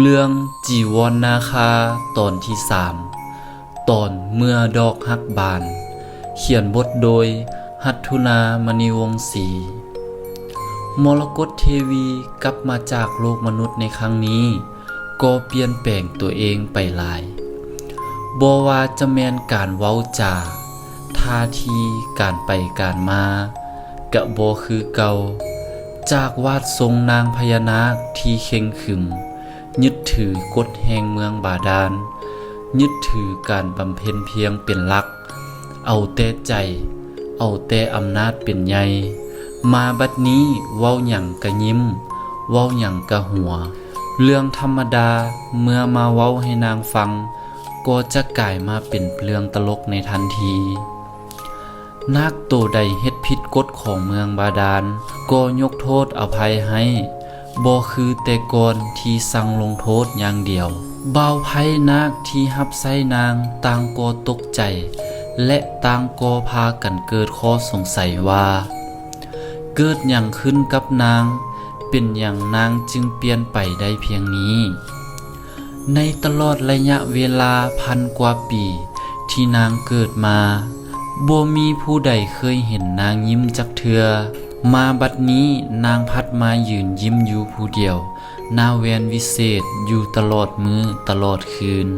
เรื่องจีวรนนาคาตอนที่สามตอนเมื่อดอกฮักบาน เขียนบทโดย หัตถุนามณีวงศ์ศรีมรกตเทวีกลับมาจากโลกมนุษย์ในครั้งนี้ ก็เปลี่ยนแปลงตัวเองไปหลายบว่าจะแมนการเว้าจาท่าทีการไปการมากะบคือเก่าจากวาดทรงนางพญานาคที่เข่งขึม ยึดถือกฎแห่งเมืองบาดาล ยึดถือการบำเพ็ญเพียงเป็นหลัก เอาแต่ใจ เอาแต่อำนาจเป็นใหญ่มาบัดนี้เว้าหยังกะยิ้ม เว้าหยังกะหัว เรื่องธรรมดาเมื่อมาเว้าให้นางฟัง ก็จะกลายมาเป็นเรื่องตลกในทันทีนาคตัวใดเฮ็ดผิดกฎของเมืองบาดาล ก็ยกโทษอภัยให้ บ่คือแต่ก่อนที่สั่งลงโทษอย่างเดียวบ่าวไพ่นาคที่หับไส้นางต่างก็ตกใจ และต่างก็พากันเกิดข้อสงสัยว่า เกิดอย่างขึ้นกับนาง เป็นอย่างนางจึงเปลี่ยนไปได้เพียงนี้ ในตลอดระยะเวลาพันกว่าปี ที่นางเกิดมาบ่มีผู้ใดเคยเห็นนางยิ้มจักเทือ มาบัดนี้นางพัดมายืนยิ้มอยู่ผู้เดียว หน้าแวนวิเศษอยู่ตลอดมือตลอดคืน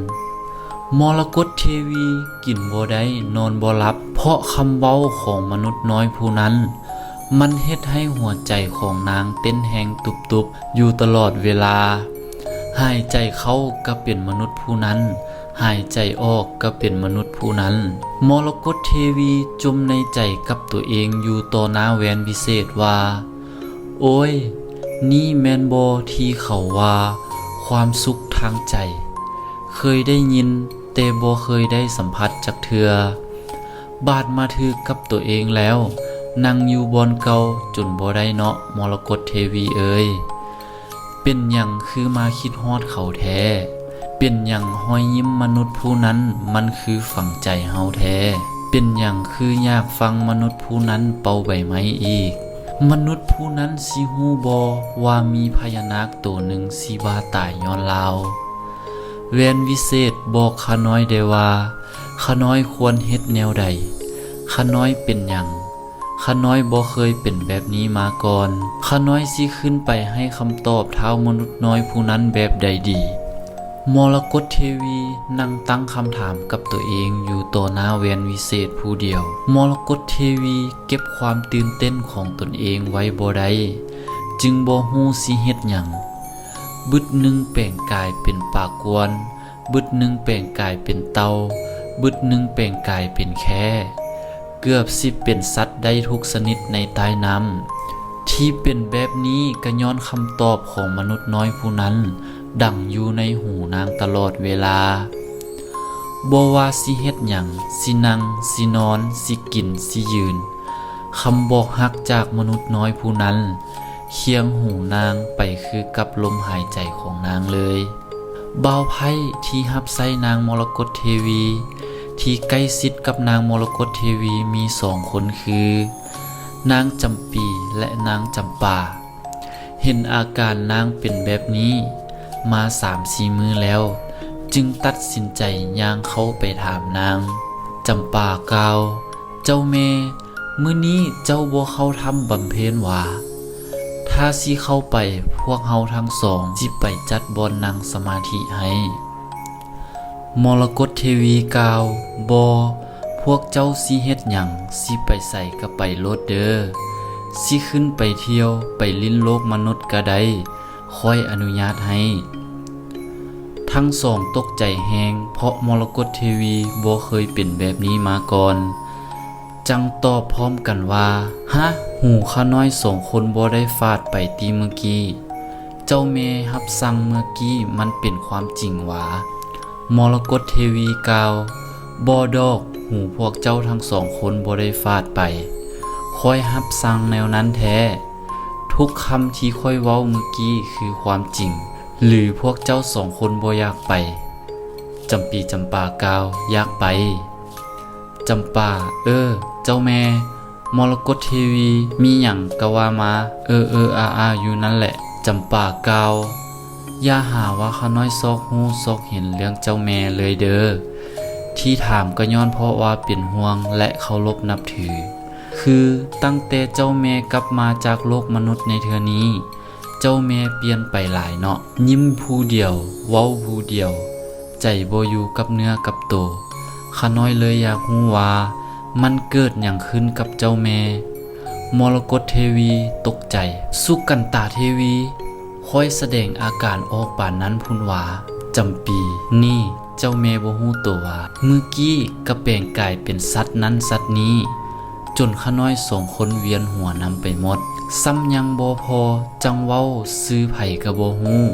มรกตเทวีกินบ่ได้นอนบ่หลับ เพราะคำเว้าของมนุษย์น้อยผู้นั้น มันเฮ็ดให้หัวใจของนางเต้นแหงตุบๆอยู่ตลอดเวลา หายใจเข้าก็เป็นมนุษย์ผู้นั้น หายใจออกก็เป็นมนุษย์ผู้นั้น มรกตเทวีจมในใจกับตัวเองอยู่ต่อหน้าแหวนวิเศษว่า โอ้ย นี่แมนบอที่เขาว่า ความสุขทางใจ เคยได้ยินแต่บ่เคยได้สัมผัสจากเธอบาดมาถือกับตัวเองแล้ว นั่งอยู่บอนเก่าจนบ่ได้เนาะมรกตเทวีเอ้ยเป็นหยังคือมาคิดฮอดเขาแท้ เป็นหยังห้อยยิ้มมนุษย์ผู้นั้นมันคือฝังใจเฮาแท้ เป็นหยังคืออยากฟังมนุษย์ผู้นั้นเป่าใบไม้อีก มนุษย์ผู้นั้นสิฮู้บอว่ามีพญานาคตัวหนึ่งสิว่าตายย้อนลาวเวนวิเศษบอกข้าน้อยได้ว่าข้าน้อยควรเฮ็ดแนวใดข้าน้อยเป็นหยังข้าน้อยบ่เคยเป็นแบบนี้มาก่อนข้าน้อยสิขึ้นไปให้คำตอบเท้ามนุษย์น้อยผู้นั้นแบบใดดี มรกตเทวีนั่งตั้งคำถามกับตัวเองอยู่ต่อหน้าเวียนวิเศษผู้เดียว มรกตเทวีเก็บความตื่นเต้นของตนเองไว้บ่ได้จึงบ่ฮู้สิเฮ็ดหยังบึดหนึ่งแปลงกายเป็นปากกวน บึดหนึ่งแปลงกายเป็นเตา บึดหนึ่งแปลงกายเป็นแค่ เกือบสิเป็นสัตว์ได้ทุกชนิดในใต้น้ำที่เป็นแบบนี้ก็ย้อนคำตอบของมนุษย์น้อยผู้นั้น ดังอยู่ในหูนางตลอดเวลาบ่ว่าสิเฮ็ดหยังสินั่งสินอน สิกิน สิยืน คำบอกฮักจากมนุษย์น้อยผู้นั้น เคียงหูนางไปคือกับลมหายใจของนางเลยบ่าวไพ่ที่หับไส้นางมรกตเทวี ที่ใกล้ชิดกับนางมรกตเทวีมีสองคนคือ นางจำปีและนางจำป่า เห็นอาการนางเป็นแบบนี้ มาสามสี่มือแล้ว จึงตัดสินใจย่างเข้าไปถามนางจำปากล่าว เจ้าเมมื้อนี้เจ้าบ่เขาทำบำเพ็ญวาถ้าสิเข้าไปพวกเฮาทั้งสองสิไปจัดบอนนั่งสมาธิให้มรกตเทวีกล่าวบอพวกเจ้าสิเฮ็ดหยังสิไปใส่ก็ไปโลดเด้อสิขึ้นไปเที่ยวไปลิ้นโลกมนุษย์ก็ได้ ค่อยอนุญาตให้ ทั้งสองตกใจแฮงเพราะมรกตเทวีบ่เคยเป็นแบบนี้มาก่อน จังตอบพร้อมกันว่า ฮะ หูข้าน้อยสองคนบ่ได้ฟาดไปตีเมื่อกี้ เจ้าเมฮับสั่งเมื่อกี้มันเป็นความจริงหวามรกตเทวีกาวบอดอกหูพวกเจ้าทั้งสองคนบ่ได้ฟาดไปค่อยฮับสั่งแนวนั้นแท้ ทุกคำที่ค่อยเว้าเมื่อกี้คือความจริง หรือพวกเจ้าสองคนบ่อยากไปจำปีจำปากล่าวอยากไปจำปาเออ เจ้าแม่มรกตเทวี มีหยังก็ว่ามา เออเอออาอาอยู่นั่นแหละจำปากล่าวอย่าหาว่าข้าน้อยซอกฮู้ซอกเห็นเรื่องเจ้าแม่เลยเด้อที่ถามก็ย้อนเพราะว่าเป็นห่วงและเคารพนับถือ คือตั้งแต่เจ้าแม่กลับมาจากโลกมนุษย์ในเทือนี้ เจ้าแม่เปลี่ยนไปหลายเนาะยิ้มผู้เดียว เว้าผู้เดียว ใจบ่อยู่กับเนื้อกับตัวข้าน้อยเลยอยากรู้ว่า มันเกิดอย่างขึ้นกับเจ้าแม่ มรกตเทวีตกใจ สุกันตาเทวีค่อยแสดงอาการออกป่านนั้นพุนวาจำปี นี่เจ้าแม่บ่ฮู้ตัวว่าเมื่อกี้กระแปลงกายเป็นสัตว์นั้นสัตว์นี้ จนขน้อยสองคนเวียนหัวนำไปหมด ซ้ำยังบ่พอ จังเว้า ซื้อไผ่กระโบ่ฮู้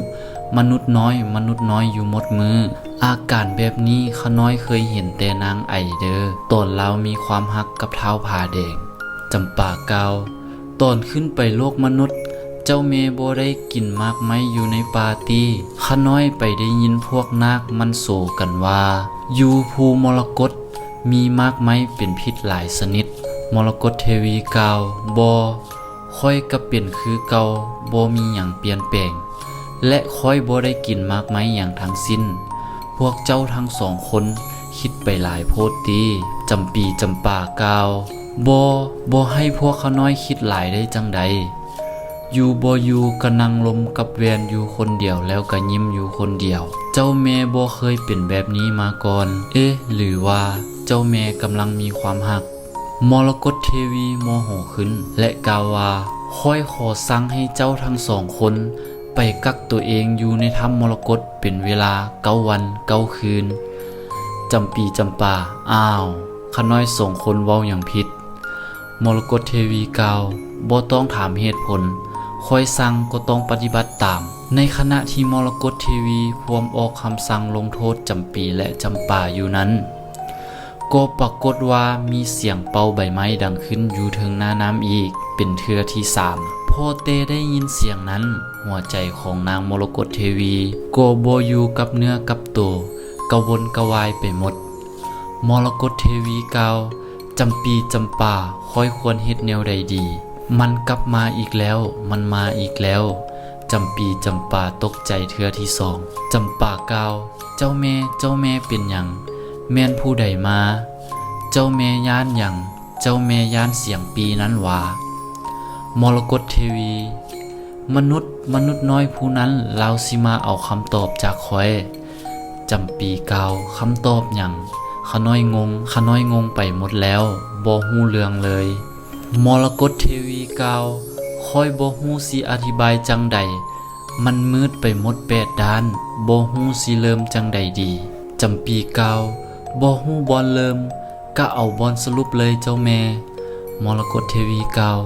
มนุษย์น้อย มนุษย์น้อยอยู่หมดมือ อาการแบบนี้ขน้อยเคยเห็นแต่นางไอเดอร์ตอนเรามีความฮักกับเท้าผาแดงจำปาเกาตอนขึ้นไปโลกมนุษย์ เจ้าเมโบได้กินมากไม้อยู่ในปาร์ตี้ขน้อยไปได้ยินพวกนาคมันโศกันว่า อยู่ภูมรกตมีมากไม้เป็นพิษหลายชนิด มรกตเทวีกาวบอค่อยก็เปลี่ยนคือเกาบมีอย่างเปลี่ยนแปลง และค่อยบ่ได้กินมากไม้อย่างทั้งสิ้น พวกเจ้าทั้งสองคน คิดไปหลายโพดตีจำปีจำป่ากาวบอบอให้พวกเขาน้อยคิดหลายได้จังใดอยู่บอยู่ก็นั่งลมกับแวนอยู่คนเดียวแล้วก็ยิ้มอยู่คนเดียว เจ้าแม่บ่เคยเป็นแบบนี้มาก่อน เอ๊ะ หรือว่าเจ้าแม่กำลังมีความหัก มรกตเทวีโมโหขึ้น และกาวาค่อยขอสั่งให้เจ้าทั้งสองคน ไปกักตัวเองอยู่ในถ้ำมรกตเป็นเวลาเก้าวันเก้าคืนจำปีจำป่าอ้าวข้าน้อยส่งคนเว้าอย่างผิด มรกตเทวีกาวบ่ต้องถามเหตุผลคอยสั่งก็ต้องปฏิบัติตาม ในขณะที่มรกตเทวีพวมออกคำสั่งลงโทษจำปีและจำป่าอยู่นั้น ก็ปรากฏว่ามีเสียงเป่าใบไม้ดังขึ้นอยู่เทิงหน้าน้ำอีก เป็นเทือที่สามพอเตได้ยินเสียงนั้น หัวใจของนางมรกตเทวีก็โบอยู่กับเนื้อกับตัวกระวนกระวายไปหมด มรกตเทวีกาวจำปีจำป่าค่อยควรเฮ็ดแนวใดดี มันกลับมาอีกแล้ว มันมาอีกแล้วจำปีจำป่าตกใจเทือที่สองจำป่ากาว เจ้าแม่เจ้าแม่เป็นยัง แม่นผู้ใดมา เจ้าแม่ย่านหยังเจ้าแม่ย่านเสียงปีนั้นว่ามรกตเทวี มนุษย์มนุษย์น้อยผู้นั้นเราสิมาเอาคำตอบจากคอยจำปีเกาคำตอบหยังขน้อยงงขน้อยงงไปหมดแล้วบ่ฮู้เรื่องเลย มรกตเทวีเกาคอยบ่ฮู้สิอธิบายจังใด มันมืดไปหมดแปดด้านบ่ฮู้สิเริ่มจังใดดีจำปีเกา บ่ฮู้บอนเริ่มก็เอาบอนสรุปเลยเจ้าแม่ มรกตเทวีกาว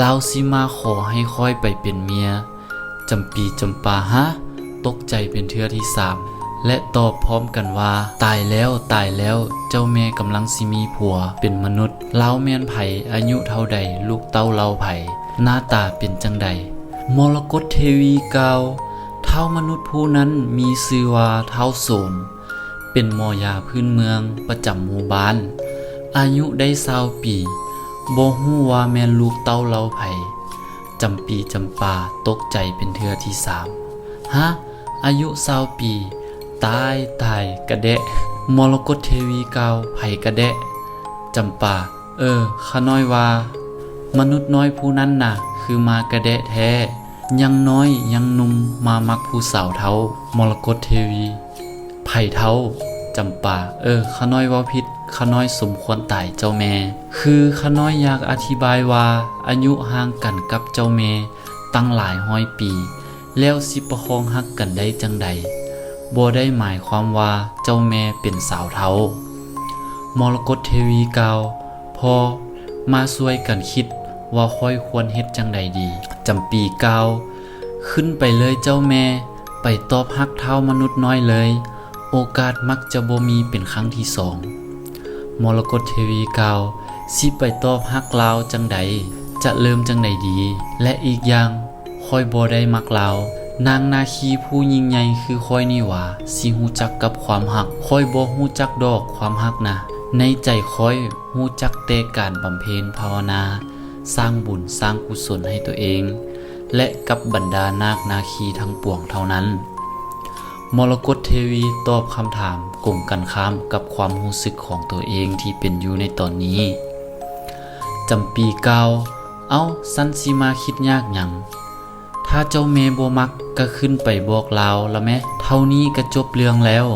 ลาวสิมาขอให้ค่อยไปเป็นเมียจำปีจำปาฮะ ตกใจเป็นเทือที่สามและตอบพร้อมกันว่า ตายแล้วตายแล้วเจ้าแม่กำลังสิมีผัว เป็นมนุษย์เล้าแม่นไผอายุเท่าใด ลูกเต้าเล่าไผหน้าตาเป็นจังใด มรกตเทวีกล่าวเท่ามนุษย์ผู้นั้นมีชื่อว่าเท่าโสม เป็นหมอยาพื้นเมืองประจำหมู่บ้าน อายุได้เศร้าปีบ่ฮู้ว่าแม่นลูกเต้าเล่าไผจำปีจำปาตกใจเป็นเทือที่สามฮะ อายุเศร้าปี ตายตายกระแดะ มรกตเทวีเกาไผกระแดะจำปา เออข้าน้อยว่า มนุษย์น้อยผู้นั้นน่ะ คือมากระแดะแท้ ยังน้อยยังนุ่มมามักผู้สาวเท้ามรกตเทวี ไผ่เท้าจำปา เออข้าน้อยว่าผิดข้าน้อยสมควรตายเจ้าแม่ คือข้าน้อยอยากอธิบายว่า อายุห่างกันกับเจ้าแม่ตั้งหลายห้อยปี แล้วสิประคองฮักกันได้จังใดบ่ได้หมายความว่าเจ้าแม่เป็นสาวเทามรกตเทวีกล่าวพอมาช่วยกันคิดว่าค่อยควรเฮ็ดจังใดดีจำปีกล่าวขึ้นไปเลยเจ้าแม่ ไปตอบฮักเท้ามนุษย์น้อยเลย โอกาสมักจะบ่มีเป็นครั้งที่สองมรกตเทวีกล่าวสิไปตอบฮักลาวจังใดจะเริ่มจังใดดี และอีกอย่างคอยบ่ได้มักลาวนางนาคีผู้ยิ่งใหญ่คือคอยนี่หว่าสิฮู้จักกับความหักคอยบ่ฮู้จักดอกความหักนะ ในใจคอยฮู้จักแต่การบำเพ็ญภาวนา สร้างบุญสร้างกุศลให้ตัวเอง และกับบรรดานาคนาคีทั้งปวงเท่านั้น มรกตเทวีตอบคำถามกลุ่มกันข้ามกับความรู้สึกของตัวเองที่เป็นอยู่ในตอนนี้จำปีเก่าเอาสันสิมาคิดยากหยังถ้าเจ้าเมบมักก็ขึ้นไปบอกลาวละแม่เท่านี้ก็จบเรื่องแล้ว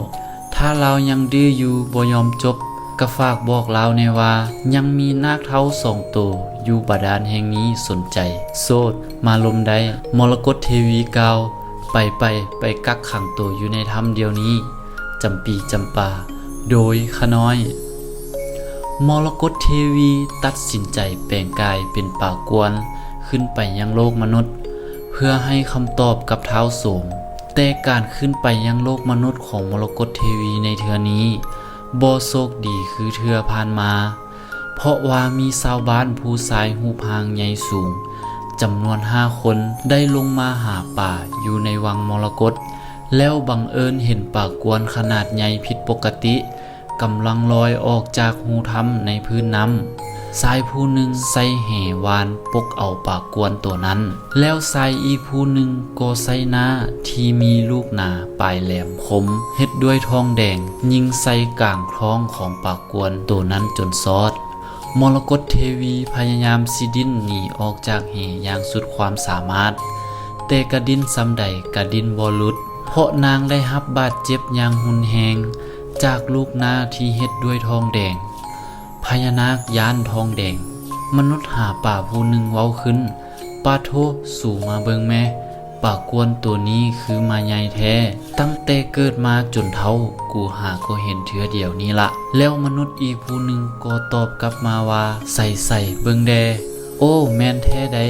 ถ้าลายังดื้ออยู่บ่ยอมจบก็ฝากบอกลาวแน่ว่า ยังมีนาคเท้าสองตัวอยู่บาดาลแห่งนี้สนใจโซดมาลมได้มรกตเทวีเกา ไปไปไปกักขังตัวอยู่ในถ้ำเดียวนี้จำปีจำปา โดยขะน้อย มรกตเทวีตัดสินใจแปลงกายเป็นป่ากวน ขึ้นไปยังโลกมนุษย์ เพื่อให้คำตอบกับเท้าโสม แต่การขึ้นไปยังโลกมนุษย์ของมรกตเทวีในเทือนี้บ่โชคดีคือเทือผ่านมา เพราะว่ามีชาวบ้านผู้สายหูพางใหญ่สูง จำนวนห้าคนได้ลงมาหาป่าอยู่ในวังมรกตแล้วบังเอิญเห็นป่ากวนขนาดใหญ่ผิดปกติกำลังลอยออกจากหูถ้ำในพื้นน้ำชายผู้หนึ่งใส่แหวานปกเอาป่ากวนตัวนั้น แล้วชายอีผู้หนึ่งก็ใส่หน้าที่มีลูกหนาปลายแหลมคมเฮ็ดด้วยทองแดง ยิงใส่กลางท้องของป่ากวนตัวนั้นจนซอด มรกตเทวีพยายามสิดิ้นหนีออกจากเหอย่างสุดความสามารถ แต่กระดินซ้ำใดกระดินบอลุด เพราะนางได้รับบาดเจ็บอย่างหุนแหงจากลูกหน้าที่เฮ็ดด้วยทองแดง พญานาคย่านทองแดง มนุษย์หาป่าผู้หนึ่งเว้าขึ้นปาโทสู่มาเบิงแม่ ปากวนตัวนี้คือมาใหญ่แท้ ตั้งแต่เกิดมาจนเท่า กูหาก็เห็นเทือเดียวนี้ละ แล้วมนุษย์อีกผู้หนึ่งก็ตอบกลับมาว่า ใส่ใส่เบิงแด โอ้แมนแท้ได้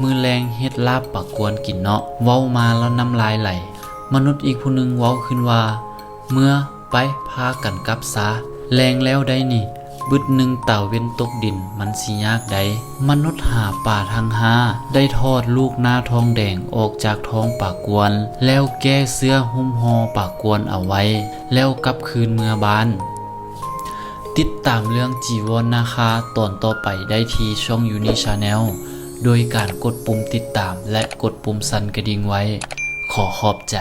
มือแรงเฮ็ดลาบปากกวนกินเนาะ เว้ามาแล้วน้ำลายไหล มนุษย์อีกผู้หนึ่งเว้าขึ้นว่า เมื่อไปพากันกลับซาแรงแล้วได้นี่ บึดหนึ่งเต่าเว้นตกดินมันสิยากได้มนุษย์หาป่าทางหาได้ทอดลูกหน้าทองแดงออกจากท้องปากกวน แล้วแก้เสื้อหุ้มหอปากกวนเอาไว้ แล้วกลับคืนเมือบ้าน ติดตามเรื่องจีวรนนะคะตอนต่อไปได้ที่ช่องยูนิชาแนลโดยการกดปุ่มติดตามและกดปุ่มสั่นกระดิ่งไว้ ขอขอบใจ